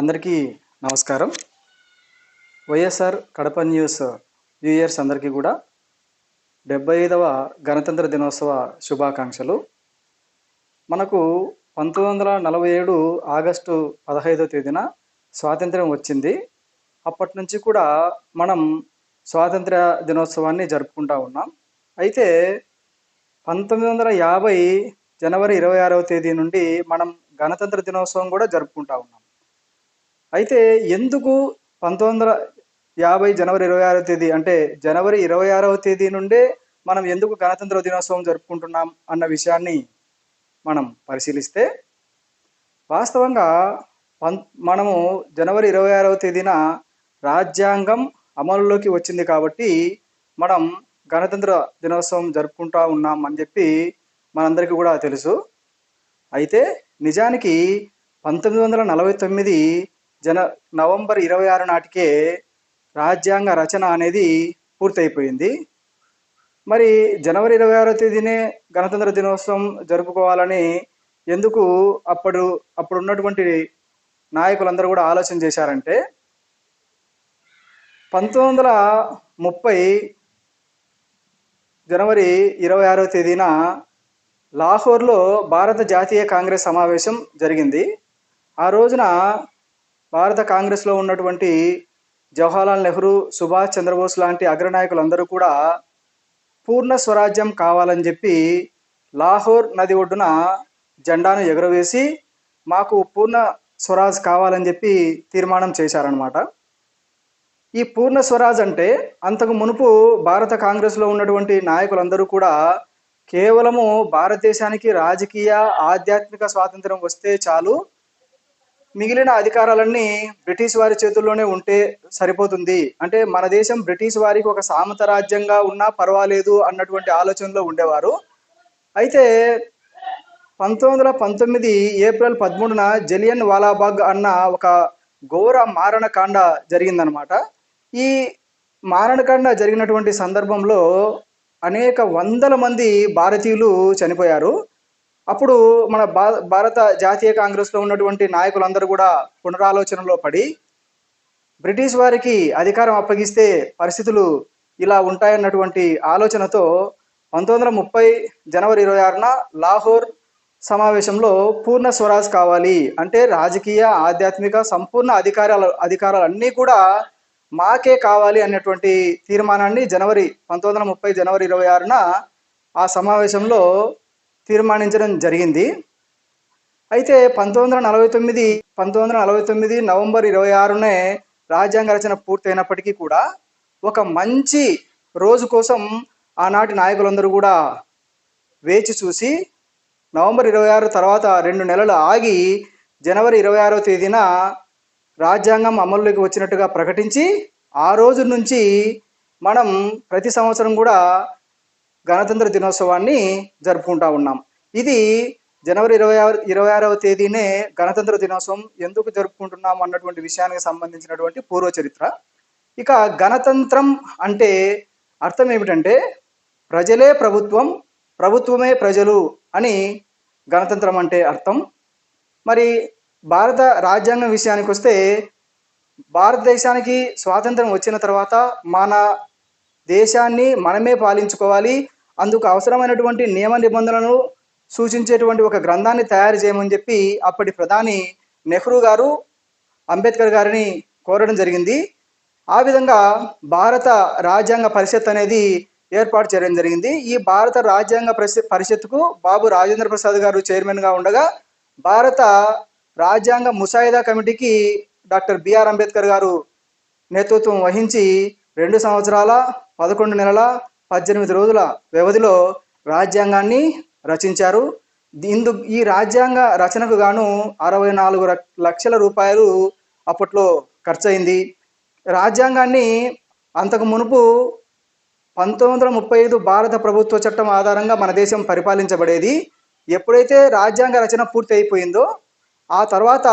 అందరికీ నమస్కారం. YSR Kadapa news viewers అందరికీ కూడా డెబ్బై ఐదవ గణతంత్ర దినోత్సవ శుభాకాంక్షలు. మనకు పంతొమ్మిది వందల నలభై ఏడు ఆగస్టు పదహైదో తేదీన స్వాతంత్ర్యం వచ్చింది. అప్పటి నుంచి కూడా మనం స్వాతంత్ర దినోత్సవాన్ని జరుపుకుంటా ఉన్నాం. అయితే పంతొమ్మిది వందల యాభై జనవరి ఇరవై ఆరవ తేదీ నుండి మనం గణతంత్ర దినోత్సవం కూడా జరుపుకుంటా ఉన్నాం. అయితే ఎందుకు పంతొమ్మిది వందల యాభై జనవరి ఇరవై ఆరవ తేదీ అంటే జనవరి ఇరవై ఆరవ తేదీ నుండే మనం ఎందుకు గణతంత్ర దినోత్సవం జరుపుకుంటున్నాం అన్న విషయాన్ని మనం పరిశీలిస్తే వాస్తవంగా పం మనము జనవరి ఇరవై ఆరవ తేదీన రాజ్యాంగం అమలులోకి వచ్చింది కాబట్టి మనం గణతంత్ర దినోత్సవం జరుపుకుంటా ఉన్నాం అని చెప్పి మనందరికీ కూడా తెలుసు. అయితే నిజానికి పంతొమ్మిది వందల నలభై తొమ్మిది జన నవంబర్ ఇరవై ఆరు నాటికే రాజ్యాంగ రచన అనేది పూర్తయిపోయింది. మరి జనవరి ఇరవై ఆరో తేదీనే గణతంత్ర దినోత్సవం జరుపుకోవాలని ఎందుకు అప్పుడు అప్పుడు ఉన్నటువంటి నాయకులందరూ కూడా ఆలోచన చేశారంటే పంతొమ్మిది వందల ముప్పై జనవరి ఇరవై ఆరో తేదీన లాహోర్లో భారత జాతీయ కాంగ్రెస్ సమావేశం జరిగింది. ఆ రోజున భారత కాంగ్రెస్లో ఉన్నటువంటి జవహర్లాల్ నెహ్రూ సుభాష్ చంద్రబోస్ లాంటి అగ్రనాయకులందరూ కూడా పూర్ణ స్వరాజ్యం కావాలని చెప్పి లాహోర్ నది ఒడ్డున జెండాను ఎగురవేసి మాకు పూర్ణ స్వరాజ్ కావాలని చెప్పి తీర్మానం చేశారనమాట ఈ పూర్ణ స్వరాజ్ అంటే అంతకు మునుపు భారత కాంగ్రెస్లో ఉన్నటువంటి నాయకులందరూ కూడా కేవలము భారతదేశానికి రాజకీయ ఆధ్యాత్మిక స్వాతంత్రం వస్తే చాలు మిగిలిన అధికారాలన్నీ బ్రిటిష్ వారి చేతుల్లోనే ఉంటే సరిపోతుంది. అంటే మన దేశం బ్రిటిష్ వారికి ఒక సామత రాజ్యంగా ఉన్నా పర్వాలేదు అన్నటువంటి ఆలోచనలో ఉండేవారు. అయితే పంతొమ్మిది వందల పంతొమ్మిది ఏప్రిల్ పదమూడున జలియన్ వాలాబాగ్ అన్న ఒక ఘోర మారణకాండ జరిగిందనమాట ఈ మారణకాండ జరిగినటువంటి సందర్భంలో అనేక వందల మంది భారతీయులు చనిపోయారు. అప్పుడు మన భా భారత జాతీయ కాంగ్రెస్లో ఉన్నటువంటి నాయకులందరూ కూడా పునరాలోచనలో పడి బ్రిటిష్ వారికి అధికారం అప్పగిస్తే పరిస్థితులు ఇలా ఉంటాయన్నటువంటి ఆలోచనతో పంతొమ్మిది వందల ముప్పై జనవరి ఇరవై ఆరున లాహోర్ సమావేశంలో పూర్ణ స్వరాజ్ కావాలి అంటే రాజకీయ ఆధ్యాత్మిక సంపూర్ణ అధికారాలు అధికారాలన్నీ కూడా మాకే కావాలి అనేటువంటి తీర్మానాన్ని జనవరి పంతొమ్మిది వందల ముప్పై జనవరి ఇరవై ఆరున ఆ సమావేశంలో తీర్మానించడం జరిగింది. అయితే పంతొమ్మిది వందల నలభై తొమ్మిది పంతొమ్మిది వందల నలభై తొమ్మిది నవంబర్ ఇరవై ఆరునే రాజ్యాంగ రచన పూర్తయినప్పటికీ కూడా ఒక మంచి రోజు కోసం ఆనాటి నాయకులందరూ కూడా వేచి చూసి నవంబర్ ఇరవై ఆరు తర్వాత రెండు నెలలు ఆగి జనవరి ఇరవై ఆరో తేదీన రాజ్యాంగం అమల్లోకి వచ్చినట్టుగా ప్రకటించి ఆ రోజు నుంచి మనం ప్రతి సంవత్సరం కూడా గణతంత్ర దినోత్సవాన్ని జరుపుకుంటా ఉన్నాం. ఇది జనవరి ఇరవై ఆరు ఇరవై ఆరవ తేదీనే గణతంత్ర దినోత్సవం ఎందుకు జరుపుకుంటున్నాం అన్నటువంటి విషయానికి సంబంధించినటువంటి పూర్వ చరిత్ర. ఇక గణతంత్రం అంటే అర్థం ఏమిటంటే ప్రజలే ప్రభుత్వం ప్రభుత్వమే ప్రజలు అని గణతంత్రం అంటే అర్థం. మరి భారత రాజ్యాంగం విషయానికి వస్తే భారతదేశానికి స్వాతంత్రం వచ్చిన తర్వాత మన దేశాన్ని మనమే పాలించుకోవాలి అందుకు అవసరమైనటువంటి నియమ నిబంధనలను సూచించేటువంటి ఒక గ్రంథాన్ని తయారు చేయమని చెప్పి అప్పటి ప్రధాని నెహ్రూ గారు అంబేద్కర్ గారిని కోరడం జరిగింది. ఆ విధంగా భారత రాజ్యాంగ పరిషత్ అనేది ఏర్పాటు చేయడం జరిగింది. ఈ భారత రాజ్యాంగ పరిషత్ బాబు రాజేంద్ర ప్రసాద్ గారు చైర్మన్గా ఉండగా భారత రాజ్యాంగ ముసాయిదా కమిటీకి డాక్టర్ బిఆర్ అంబేద్కర్ గారు నేతృత్వం వహించి రెండు సంవత్సరాల పదకొండు నెలల పద్దెనిమిది రోజుల వ్యవధిలో రాజ్యాంగాన్ని రచించారు. ఇందు ఈ రాజ్యాంగ రచనకు గాను అరవై నాలుగు లక్షల రూపాయలు అప్పట్లో ఖర్చయింది. రాజ్యాంగాన్ని అంతకు మునుపు పంతొమ్మిది వందల ముప్పై ఐదు భారత ప్రభుత్వ చట్టం ఆధారంగా మన దేశం పరిపాలించబడేది. ఎప్పుడైతే రాజ్యాంగ రచన పూర్తి అయిపోయిందో ఆ తర్వాత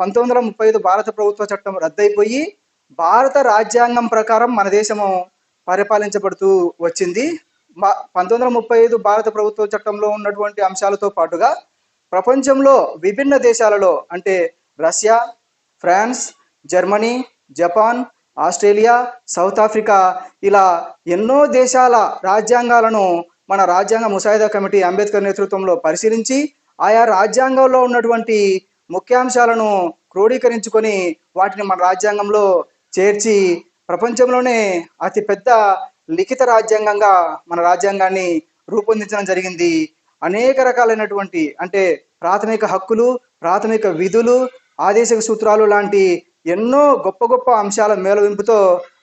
పంతొమ్మిది వందల ముప్పై ఐదు భారత ప్రభుత్వ చట్టం రద్దయిపోయి భారత రాజ్యాంగం ప్రకారం మన దేశము పరిపాలించబడుతూ వచ్చింది. మా పంతొమ్మిది వందల ముప్పై ఐదు భారత ప్రభుత్వ చట్టంలో ఉన్నటువంటి అంశాలతో పాటుగా ప్రపంచంలో విభిన్న దేశాలలో అంటే Russia France Germany Japan Australia South Africa ఇలా ఎన్నో దేశాల రాజ్యాంగాలను మన రాజ్యాంగ ముసాయిదా కమిటీ అంబేద్కర్ నేతృత్వంలో పరిశీలించి ఆయా రాజ్యాంగంలో ఉన్నటువంటి ముఖ్యాంశాలను క్రోడీకరించుకొని వాటిని మన రాజ్యాంగంలో చేర్చి ప్రపంచంలోనే అతి పెద్ద లిఖిత రాజ్యాంగంగా మన రాజ్యాంగాన్ని రూపొందించడం జరిగింది. అనేక రకాలైనటువంటి అంటే ప్రాథమిక హక్కులు ప్రాథమిక విధులు ఆదేశక సూత్రాలు లాంటి ఎన్నో గొప్ప గొప్ప అంశాల మేలవింపుతో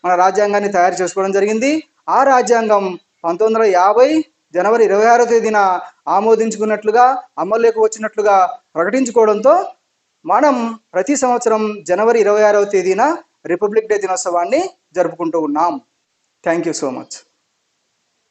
మన రాజ్యాంగాన్ని తయారు చేసుకోవడం జరిగింది. ఆ రాజ్యాంగం పంతొమ్మిది వందల యాభై జనవరి ఇరవై ఆరో తేదీన ఆమోదించుకున్నట్లుగా అమల్లోకి వచ్చినట్లుగా ప్రకటించుకోవడంతో మనం ప్రతి సంవత్సరం జనవరి ఇరవై ఆరవ తేదీన రిపబ్లిక్ డే దినోత్సవాన్ని జరుపుకుంటూ ఉన్నాం. Thank you so much